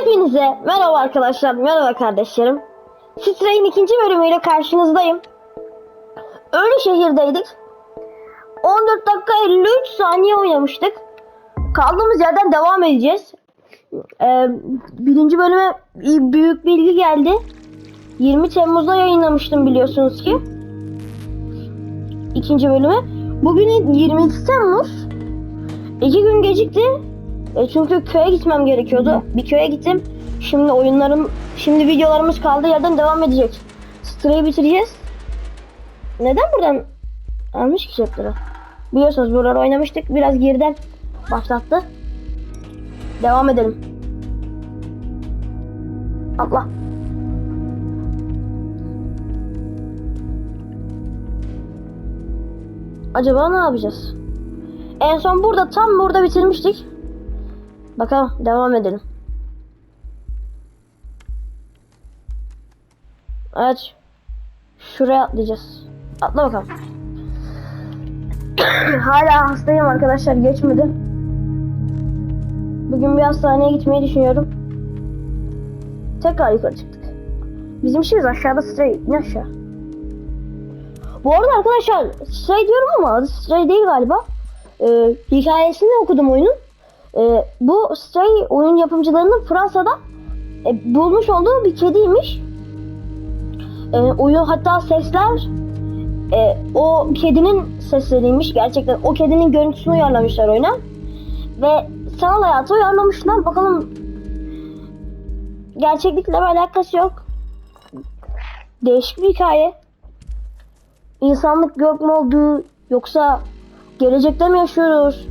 Hepinize merhaba arkadaşlar, merhaba kardeşlerim. Stray'in ikinci bölümüyle karşınızdayım. Ölü şehirdeydik. 14 dakika 53 saniye oynamıştık. Kaldığımız yerden devam edeceğiz. Ee, birinci bölüme büyük bilgi geldi. 20 Temmuz'da yayınlamıştım biliyorsunuz ki. İkinci bölümü. Bugün 22 Temmuz. İki gün gecikti. E, çünkü köye gitmem gerekiyordu. Bir köye gittim. Şimdi oyunlarım, şimdi videolarımız kaldığı yerden devam edecek. Stray'i bitireceğiz. Neden buradan almış ki chapter'ı? Biliyorsunuz buraları oynamıştık. Biraz geriden başlattı. Devam edelim. Atla. Acaba ne yapacağız? En son burada tam burada bitirmiştik. Bakalım devam edelim. Evet. Şuraya atlayacağız. Atla bakalım. Hala hastayım arkadaşlar geçmedi. Bugün bir hastaneye gitmeyi düşünüyorum. Tekrar yukarı çıktık. Bizim işimiz aşağıda Stray. İn aşağı. Bu arada arkadaşlar Stray diyorum ama adı Stray değil galiba. Ee, hikayesini okudum oyunun. Ee, bu Stray oyun yapımcılarının Fransa'da e, bulmuş olduğu bir kediymiş. Ee, oyun hatta sesler e, o kedinin sesleriymiş. Gerçekten o kedinin görüntüsünü uyarlamışlar oyuna. Ve sanal hayatı uyarlamışlar. Bakalım gerçeklikle bir alakası yok. Değişik bir hikaye. İnsanlık yok mu oldu yoksa gelecekte mi yaşıyoruz?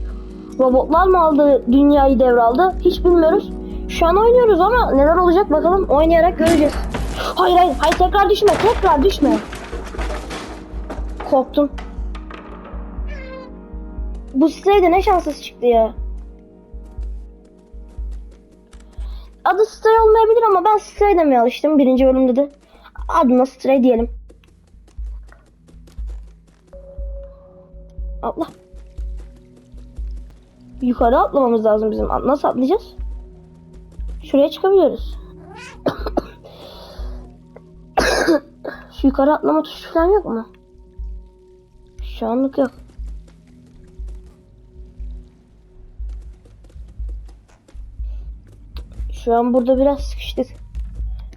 Robotlar mı aldı dünyayı devraldı? Hiç bilmiyoruz. Şu an oynuyoruz ama neler olacak bakalım oynayarak göreceğiz. Hayır hayır hayır tekrar düşme tekrar düşme. Korktum. Bu Stray'de ne şanssız çıktı ya. Adı Stray olmayabilir ama ben Stray demeye alıştım birinci bölümde de. Adına Stray diyelim. Atla. Yukarı atlamamız lazım bizim. Nasıl atlayacağız? Şuraya çıkabiliyoruz. Şu yukarı atlama tuşu falan yok mu? Şu anlık yok. Şu an burada biraz sıkıştık.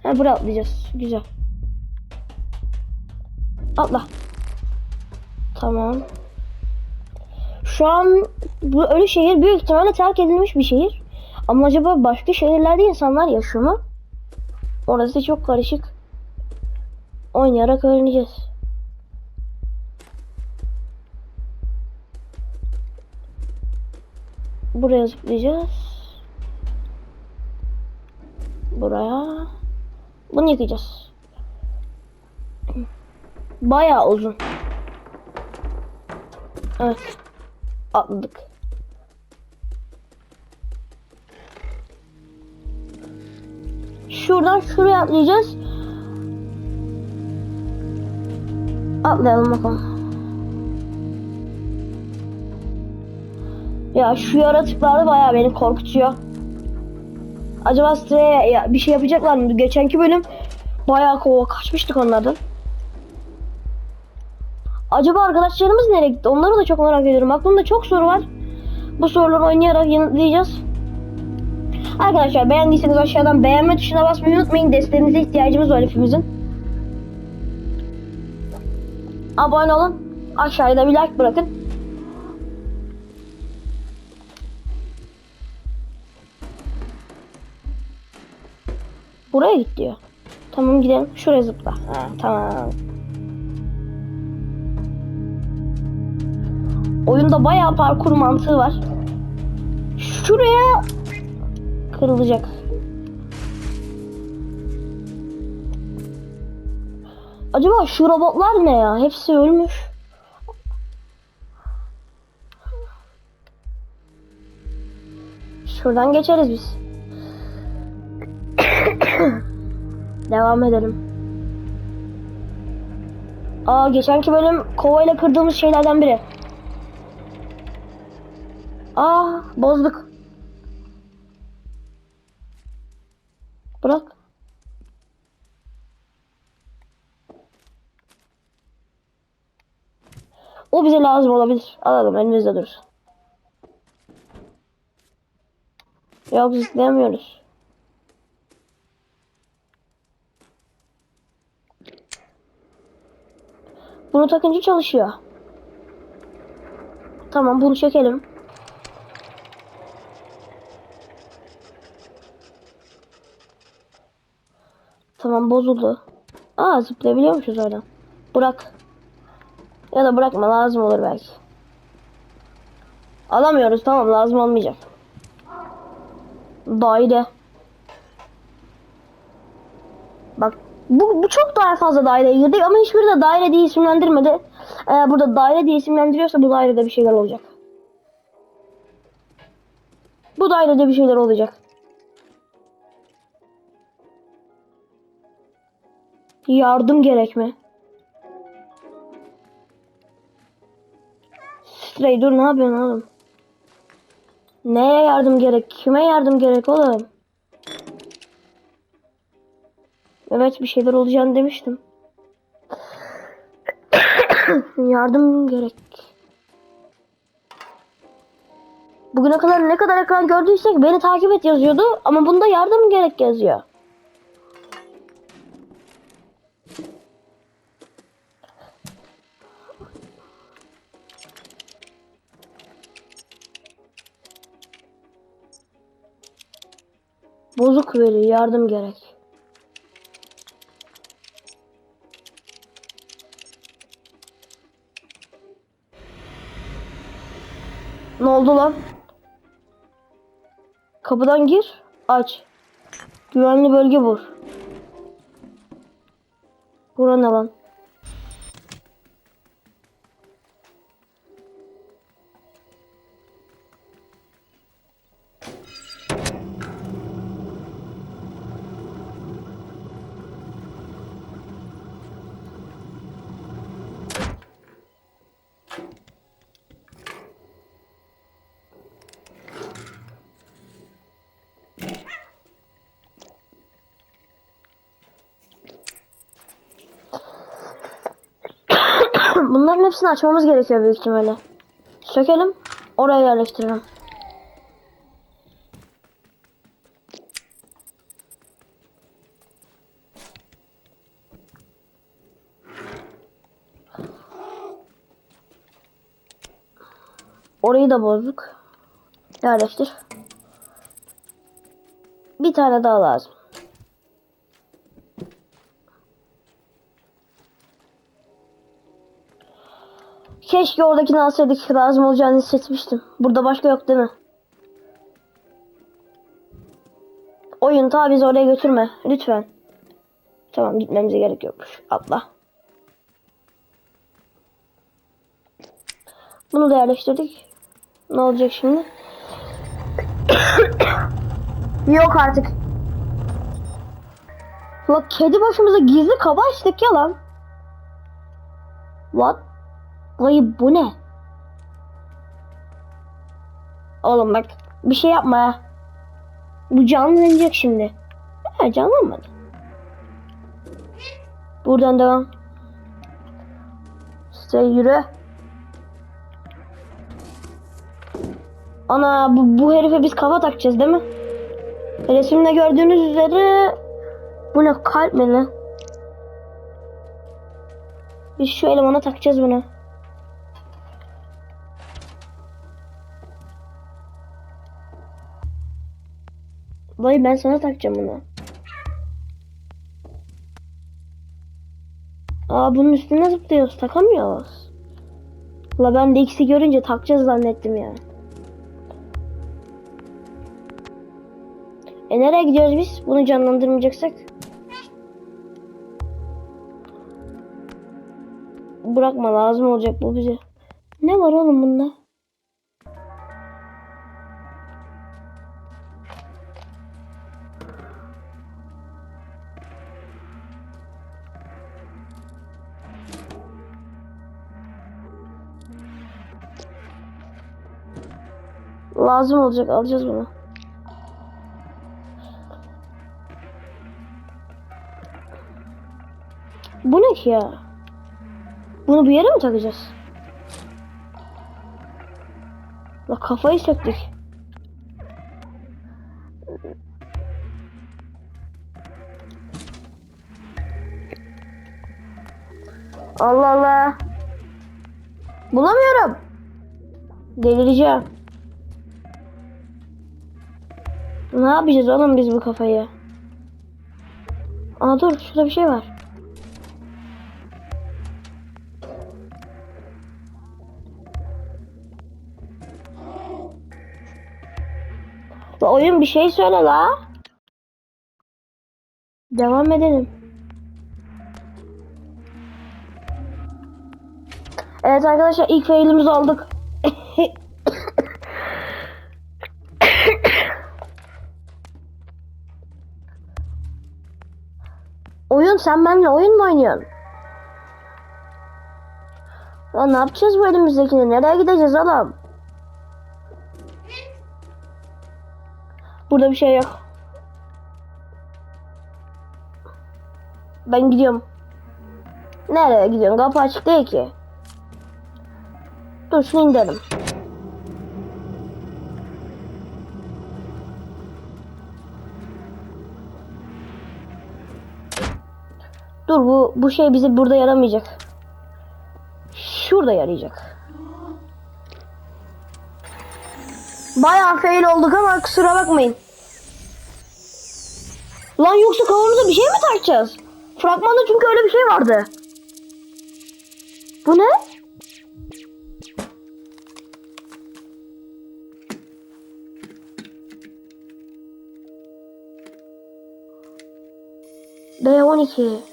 Ha buraya atlayacağız. Güzel. Atla. Tamam. Şu an bu ölü şehir büyük ihtimalle terk edilmiş bir şehir. Ama acaba başka şehirlerde insanlar yaşıyor mu? Orası çok karışık. Oynayarak öğreneceğiz. Buraya zıplayacağız. Buraya. Bunu yıkayacağız. Bayağı uzun. Evet. Atladık. Şuradan şuraya atlayacağız. Atlayalım bakalım. Ya şu yaratıklar da bayağı beni korkutuyor. Acaba Stray'e ya bir şey yapacaklar mı? Geçenki bölüm bayağı kova kaçmıştık onlardan. Acaba arkadaşlarımız nereye gitti? Onları da çok merak ediyorum. Aklımda çok soru var. Bu soruları oynayarak yanıtlayacağız. Arkadaşlar beğendiyseniz aşağıdan beğenme tuşuna basmayı unutmayın. Desteğinize ihtiyacımız var hepimizin. Abone olun. Aşağıda bir like bırakın. Buraya git diyor. Tamam gidelim. Şuraya zıpla. Ha, tamam. Oyunda bayağı parkur mantığı var. Şuraya kırılacak. Acaba şu robotlar ne ya? Hepsi ölmüş. Şuradan geçeriz biz. Devam edelim. Aa geçenki bölüm kovayla kırdığımız şeylerden biri. Aa bozduk. Bırak. O bize lazım olabilir. Alalım elimizde dursun. Yok istemiyoruz. Bunu takınca çalışıyor. Tamam bunu çekelim. Tamam bozuldu. Aa zıplayabiliyormuşuz oradan. Bırak. Ya da bırakma lazım olur belki. Alamıyoruz tamam lazım olmayacak. Daire. Bak bu, bu çok daha fazla daireye girdik ama hiçbiri de daire diye isimlendirmedi. Eğer burada daire diye isimlendiriyorsa bu dairede bir şeyler olacak. Bu dairede bir şeyler olacak. Yardım gerek mi? Stray dur ne yapıyorsun oğlum? Neye yardım gerek? Kime yardım gerek oğlum? Evet bir şeyler olacağını demiştim. yardım gerek. Bugüne kadar ne kadar ekran gördüysek beni takip et yazıyordu ama bunda yardım gerek yazıyor. Bozuk veri yardım gerek. Ne oldu lan? Kapıdan gir, aç. Güvenli bölge vur. Bura ne lan? Bunların hepsini açmamız gerekiyor büyük ihtimalle. Sökelim, oraya yerleştirelim. Orayı da bozduk. Yerleştir. Bir tane daha lazım. Keşke oradakini alsaydık. Lazım olacağını hissetmiştim. Burada başka yok değil mi? Oyun ta bizi oraya götürme. Lütfen. Tamam gitmemize gerek yokmuş. Atla. Bunu da yerleştirdik. Ne olacak şimdi? yok artık. La kedi başımıza gizli kaba açtık ya lan. What? Dayı bu ne? Oğlum bak bir şey yapma ya. Bu canlanacak şimdi. Ha canlanmadı. Buradan devam. İşte yürü. Ana bu, bu herife biz kafa takacağız değil mi? Resimde gördüğünüz üzere bu ne kalp mi lan? Biz şu elemana takacağız bunu. Vay ben sana takacağım bunu. Aa bunun üstüne zıplıyoruz takamıyoruz. La ben de X'i görünce takacağız zannettim ya. E nereye gidiyoruz biz? Bunu canlandırmayacaksak. Bırakma lazım olacak bu bize. Ne var oğlum bunda? Lazım olacak alacağız bunu. Bu ne ki ya? Bunu bir yere mi takacağız? La kafayı söktük. Allah Allah. Bulamıyorum. Delireceğim. Ne yapacağız oğlum biz bu kafayı? Aa dur şurada bir şey var. La oyun bir şey söyle la. Devam edelim. Evet arkadaşlar ilk failimizi aldık. Oyun sen benimle oyun mu oynuyorsun? Lan ne yapacağız bu elimizdekini? Nereye gideceğiz oğlum? Burada bir şey yok. Ben gidiyorum. Nereye gidiyorsun? Kapı açık değil ki. Dur şunu indirelim. Bu şey bize burada yaramayacak. Şurada yarayacak. Bayağı fail olduk ama kusura bakmayın. Lan yoksa kafamıza bir şey mi takacağız? Fragmanda çünkü öyle bir şey vardı. Bu ne? B12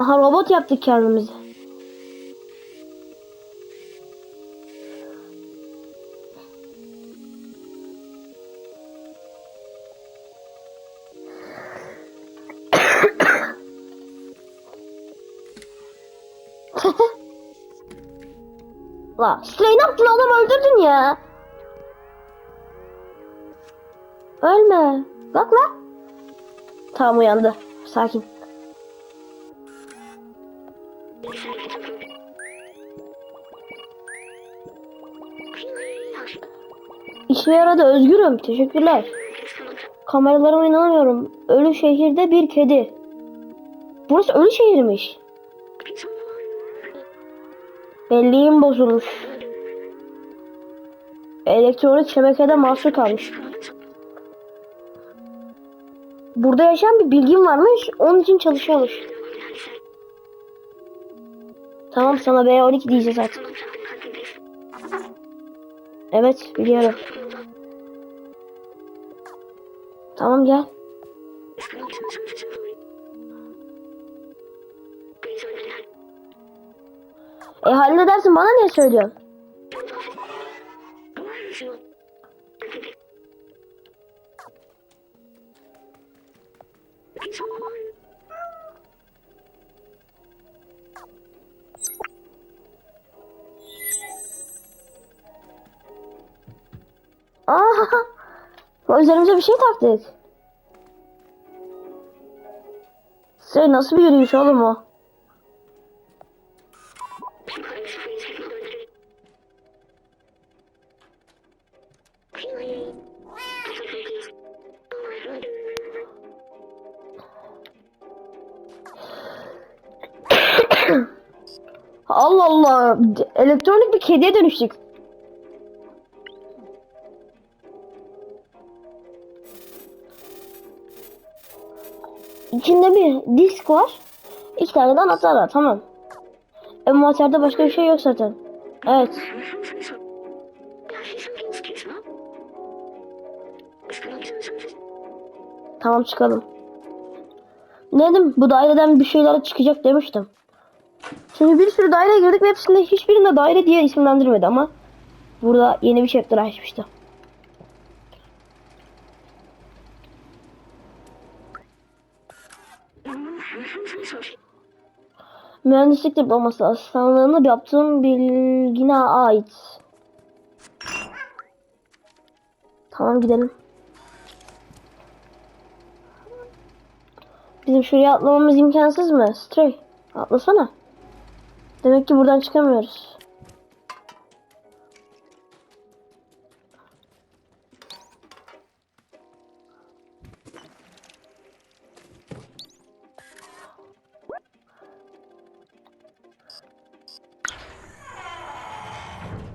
Aha robot yaptık kendimize. La Stray ne yaptın adam öldürdün ya. Ölme. Bak la. Tamam uyandı. Sakin. Yaradı özgürüm. Teşekkürler. Kameralarıma inanamıyorum. Ölü şehirde bir kedi. Burası ölü şehirmiş. Belleğim bozulmuş. Elektronik şebekede mahsur kalmış. Burada yaşayan bir bilgim varmış. Onun için çalışıyormuş. Tamam sana B12 diyeceğiz artık. Evet biliyorum. Tamam gel. E halledersin bana niye söylüyorsun? Aa, üzerimize bir şey taktık. Şey nasıl bir yürüyüş oğlum o? Allah Allah. Elektronik bir kediye dönüştük. İçinde bir disk var. İki tane de anahtar var. Tamam. Envanterde başka bir şey yok zaten. Evet. Tamam çıkalım. Ne dedim? Bu daireden bir şeyler çıkacak demiştim. Şimdi bir sürü daire girdik ve hepsinde hiçbirinde daire diye isimlendirmedi ama burada yeni bir chapter açmıştı. Mühendislik diploması asistanlığını yaptığım bilgine ait. Tamam gidelim. Bizim şuraya atlamamız imkansız mı? Stray. Atlasana. Demek ki buradan çıkamıyoruz.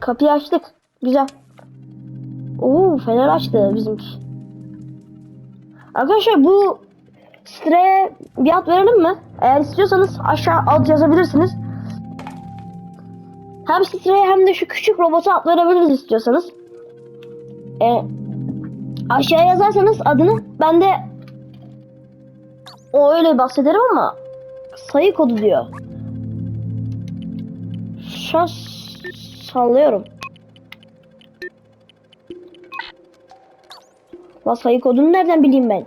Kapıyı açtık. Güzel. Oo fener açtı bizimki. Arkadaşlar bu siteye bir ad verelim mi? Eğer istiyorsanız aşağı ad yazabilirsiniz. Hem siteye hem de şu küçük robota ad verebiliriz istiyorsanız. Ee, aşağıya yazarsanız adını ben de o öyle bahsederim ama sayı kodu diyor. Şu an sallıyorum. Lan sayı kodunu nereden bileyim ben?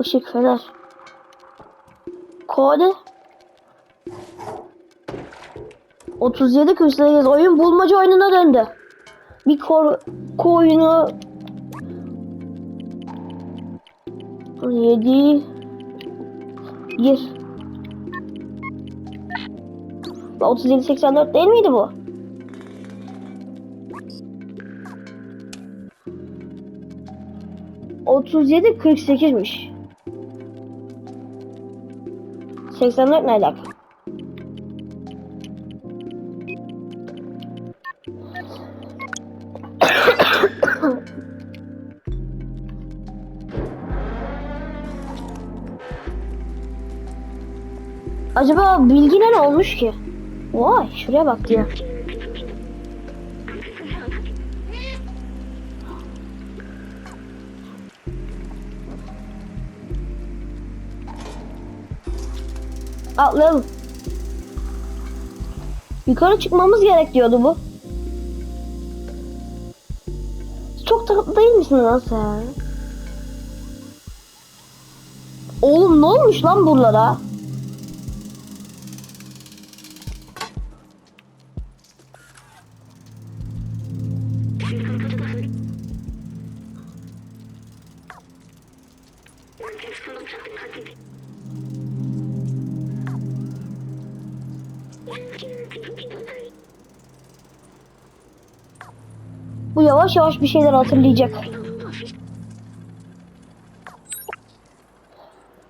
Işık fener. Kodu 37 48 oyun bulmaca oyununa döndü. Bir korku oyunu 7 1 37 84 değil miydi bu? Otuz yedi kırk sekizmiş. Seksen dört ne alaka? Acaba bilgine ne olmuş ki? Vay şuraya bak ya. Atlayalım. Yukarı çıkmamız gerek diyordu bu. Çok tatlı değil misin lan sen? Oğlum ne olmuş lan buralara? Yavaş yavaş bir şeyler hatırlayacak.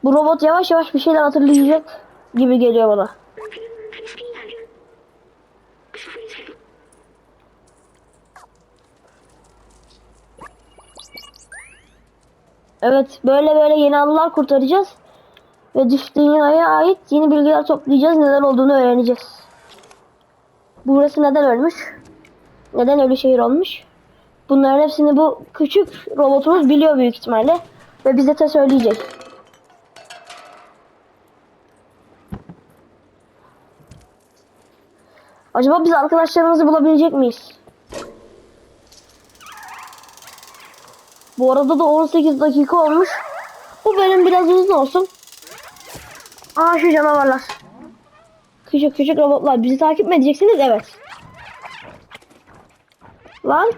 Bu robot yavaş yavaş bir şeyler hatırlayacak gibi geliyor bana. Evet, böyle böyle yeni anılar kurtaracağız. Ve dış dünyaya ait yeni bilgiler toplayacağız. Neler olduğunu öğreneceğiz. Burası neden ölmüş? Neden ölü şehir olmuş? Bunların hepsini bu küçük robotumuz biliyor büyük ihtimalle. Ve bize de söyleyecek. Acaba biz arkadaşlarımızı bulabilecek miyiz? Bu arada da 18 dakika olmuş. Bu bölüm biraz uzun olsun. Aa şu canavarlar. Küçük küçük robotlar. Bizi takip mi edeceksiniz? Evet. Lan.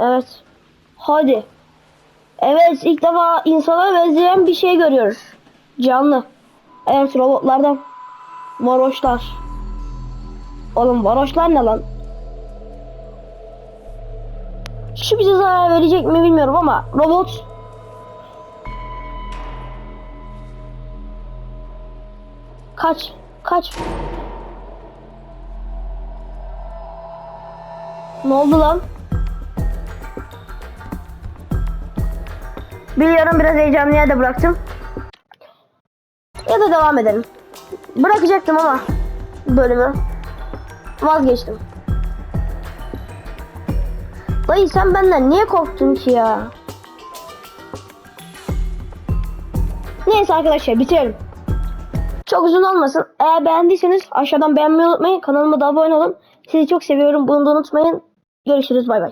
Evet. Hadi. Evet ilk defa insana benzeyen bir şey görüyoruz. Canlı. Evet robotlardan. Varoşlar. Oğlum varoşlar ne lan? Şu bize zarar verecek mi bilmiyorum ama robot Kaç. Kaç. Ne oldu lan? Biliyorum biraz heyecanlı yerde bıraktım. Ya da devam edelim. Bırakacaktım ama bölümü vazgeçtim. Dayı sen benden niye korktun ki ya? Neyse arkadaşlar bitirelim. Çok uzun olmasın. Eğer beğendiyseniz aşağıdan beğenmeyi unutmayın. Kanalıma da abone olun. Sizi çok seviyorum. Bunu da unutmayın. Görüşürüz. Bay bay.